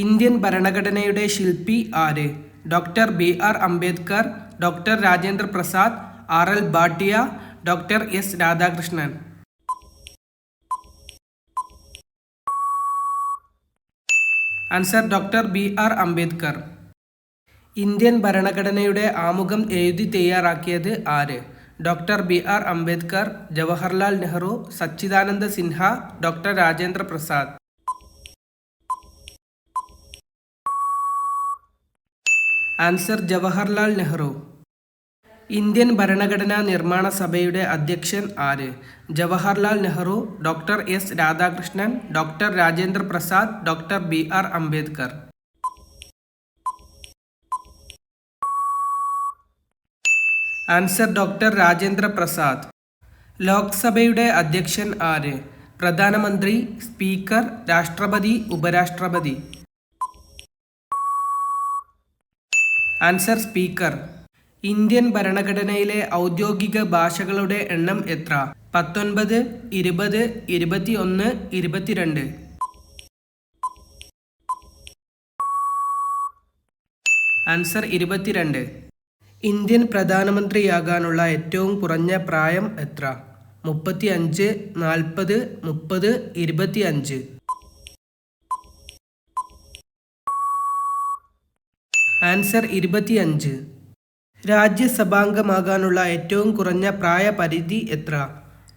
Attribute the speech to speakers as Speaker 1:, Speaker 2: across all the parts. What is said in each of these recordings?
Speaker 1: Indian ഭരണഘടനയുടെ ശില്പി ആര്? Doctor B R Ambedkar doctor Rajendra Prasad R L Bhatia doctor S Radhakrishnan. Answer doctor B R Ambedkar. Indian ഭരണഘടനയുടെ ആമുഖം എഴുതി തയ്യാറാക്കിയത് ആര്? Doctor B R Ambedkar Jawaharlal Nehru Sachchidananda Sinha doctor Rajendra Prasad. Answer Jawaharlal Nehru. Indian ഭരണഘടനാ നിർമ്മാണ സഭയുടെ അധ്യക്ഷൻ ആര്? Jawaharlal Nehru doctor S Radhakrishnan doctor Rajendra Prasad doctor B R Ambedkar. Answer doctor Rajendra Prasad. ലോക്സഭയുടെ അധ്യക്ഷൻ ആര്? പ്രധാനമന്ത്രി speaker രാഷ്ട്രപതി ഉപരാഷ്ട്രപതി. Answer speaker. ഇന്ത്യൻ ഭരണഘടനയിലെ ഔദ്യോഗിക ഭാഷകളുടെ എണ്ണം എത്ര? പത്തൊൻപത് ഇരുപത് ഇരുപത്തിയൊന്ന് ഇരുപത്തിരണ്ട്. ആൻസർ ഇരുപത്തിരണ്ട്. ഇന്ത്യൻ പ്രധാനമന്ത്രിയാകാനുള്ള ഏറ്റവും കുറഞ്ഞ പ്രായം എത്ര? മുപ്പത്തി അഞ്ച് നാൽപ്പത് മുപ്പത് ഇരുപത്തി അഞ്ച് ആൻസർ ഇരുപത്തിയഞ്ച്. രാജ്യസഭാംഗമാകാനുള്ള ഏറ്റവും കുറഞ്ഞ പ്രായപരിധി എത്ര?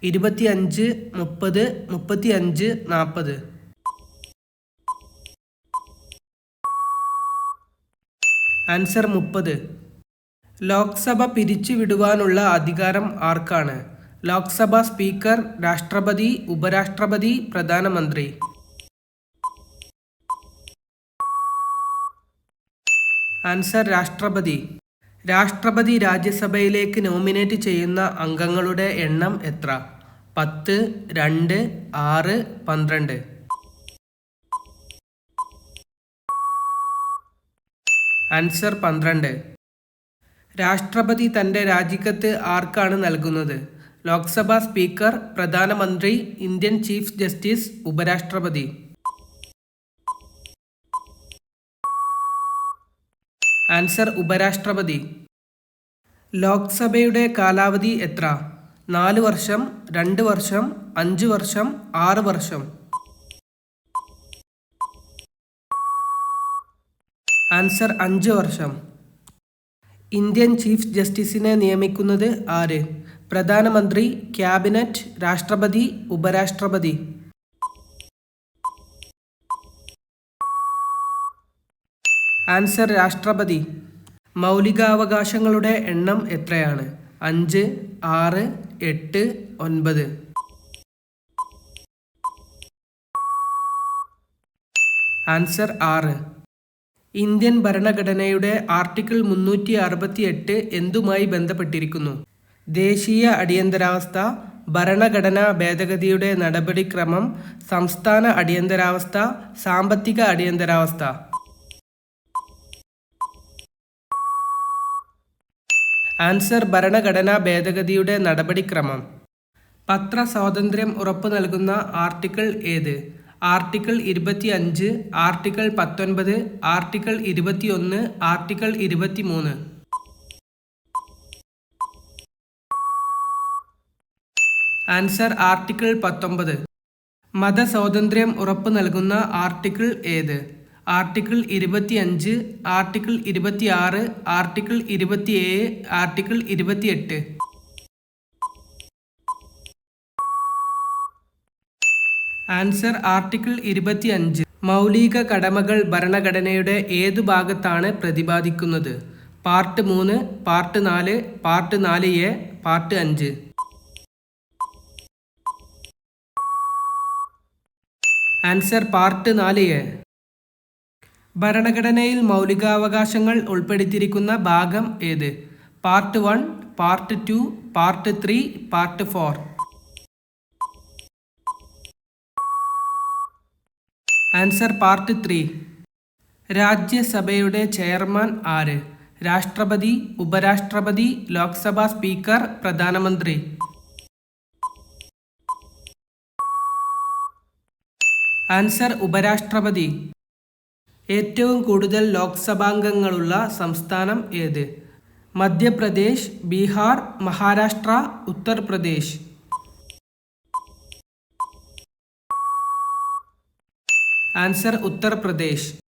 Speaker 1: ഇരുപത്തിയഞ്ച് മുപ്പത് മുപ്പത്തിയഞ്ച് നാൽപ്പത് ആൻസർ മുപ്പത്. ലോക്സഭ പിരിച്ചുവിടുവാനുള്ള അധികാരം ആർക്കാണ്? ലോക്സഭ സ്പീക്കർ രാഷ്ട്രപതി ഉപരാഷ്ട്രപതി പ്രധാനമന്ത്രി. ആൻസർ രാഷ്ട്രപതി. രാഷ്ട്രപതി രാജ്യസഭയിലേക്ക് നോമിനേറ്റ് ചെയ്യുന്ന അംഗങ്ങളുടെ എണ്ണം എത്ര? പത്ത് രണ്ട് ആറ് പന്ത്രണ്ട്. ആൻസർ പന്ത്രണ്ട്. രാഷ്ട്രപതി തന്റെ രാജിക്കത്ത് ആർക്കാണ് നൽകുന്നത്? ലോക്സഭാ സ്പീക്കർ പ്രധാനമന്ത്രി ഇന്ത്യൻ ചീഫ് ജസ്റ്റിസ് ഉപരാഷ്ട്രപതി. ആൻസർ ഉപരാഷ്ട്രപതി. ലോക്സഭയുടെ കാലാവധി എത്ര? നാല് വർഷം രണ്ട് വർഷം അഞ്ച് വർഷം ആറ് വർഷം. ആൻസർ അഞ്ച് വർഷം. ഇന്ത്യൻ ചീഫ് ജസ്റ്റിസിനെ നിയമിക്കുന്നത് ആര്? പ്രധാനമന്ത്രി ക്യാബിനറ്റ് രാഷ്ട്രപതി ഉപരാഷ്ട്രപതി. ആൻസർ രാഷ്ട്രപതി. മൗലികാവകാശങ്ങളുടെ എണ്ണം എത്രയാണ്? അഞ്ച് ആറ് എട്ട് ഒൻപത്. ആൻസർ ആറ്. ഇന്ത്യൻ ഭരണഘടനയുടെ ആർട്ടിക്കിൾ മുന്നൂറ്റി അറുപത്തി എട്ട് എന്തുമായി ബന്ധപ്പെട്ടിരിക്കുന്നു? ദേശീയ അടിയന്തരാവസ്ഥ ഭരണഘടനാ ഭേദഗതിയുടെ നടപടിക്രമം സംസ്ഥാന അടിയന്തരാവസ്ഥ സാമ്പത്തിക അടിയന്തരാവസ്ഥ. ആൻസർ ഭരണഘടനാ ഭേദഗതിയുടെ നടപടിക്രമം. പത്ര സ്വാതന്ത്ര്യം ഉറപ്പു നൽകുന്ന ആർട്ടിക്കിൾ ഏത്? ആർട്ടിക്കിൾ ഇരുപത്തി അഞ്ച് ആർട്ടിക്കിൾ പത്തൊൻപത് ആർട്ടിക്കിൾ ഇരുപത്തിയൊന്ന് ആർട്ടിക്കിൾ ഇരുപത്തിമൂന്ന്. ആൻസർ ആർട്ടിക്കിൾ പത്തൊമ്പത്. മതസ്വാതന്ത്ര്യം ഉറപ്പു നൽകുന്ന ആർട്ടിക്കിൾ ഏത്? ആർട്ടിക്കിൾ ഇരുപത്തിയഞ്ച് ആർട്ടിക്കിൾ ഇരുപത്തിയാറ് ആർട്ടിക്കിൾ ഇരുപത്തിയേഴ് ആർട്ടിക്കിൾ ഇരുപത്തിയെട്ട്. ആൻസർ ആർട്ടിക്കിൾ ഇരുപത്തിയഞ്ച്. മൗലിക കടമകൾ ഭരണഘടനയുടെ ഏതു ഭാഗത്താണ് പ്രതിപാദിക്കുന്നത്? പാർട്ട് മൂന്ന് പാർട്ട് നാല് പാർട്ട് നാല് എ പാർട്ട് അഞ്ച്. ആൻസർ പാർട്ട് നാല് എ ഭരണഘടനയിൽ മൗലികാവകാശങ്ങൾ ഉൾപ്പെടുത്തിയിരിക്കുന്ന ഭാഗം ഏത്? Part one part two part three part four. Answer part three. രാജ്യസഭയുടെ chairman ആര്? രാഷ്ട്രപതി ഉപരാഷ്ട്രപതി ലോക്സഭാ സ്പീക്കർ പ്രധാനമന്ത്രി. ആൻസർ ഉപരാഷ്ട്രപതി. ഏറ്റവും കൂടുതൽ ലോക്സഭാംഗങ്ങളുള്ള സംസ്ഥാനം ഏത്? മധ്യപ്രദേശ് ബീഹാർ മഹാരാഷ്ട്ര ഉത്തർപ്രദേശ്. ആൻസർ ഉത്തർപ്രദേശ്.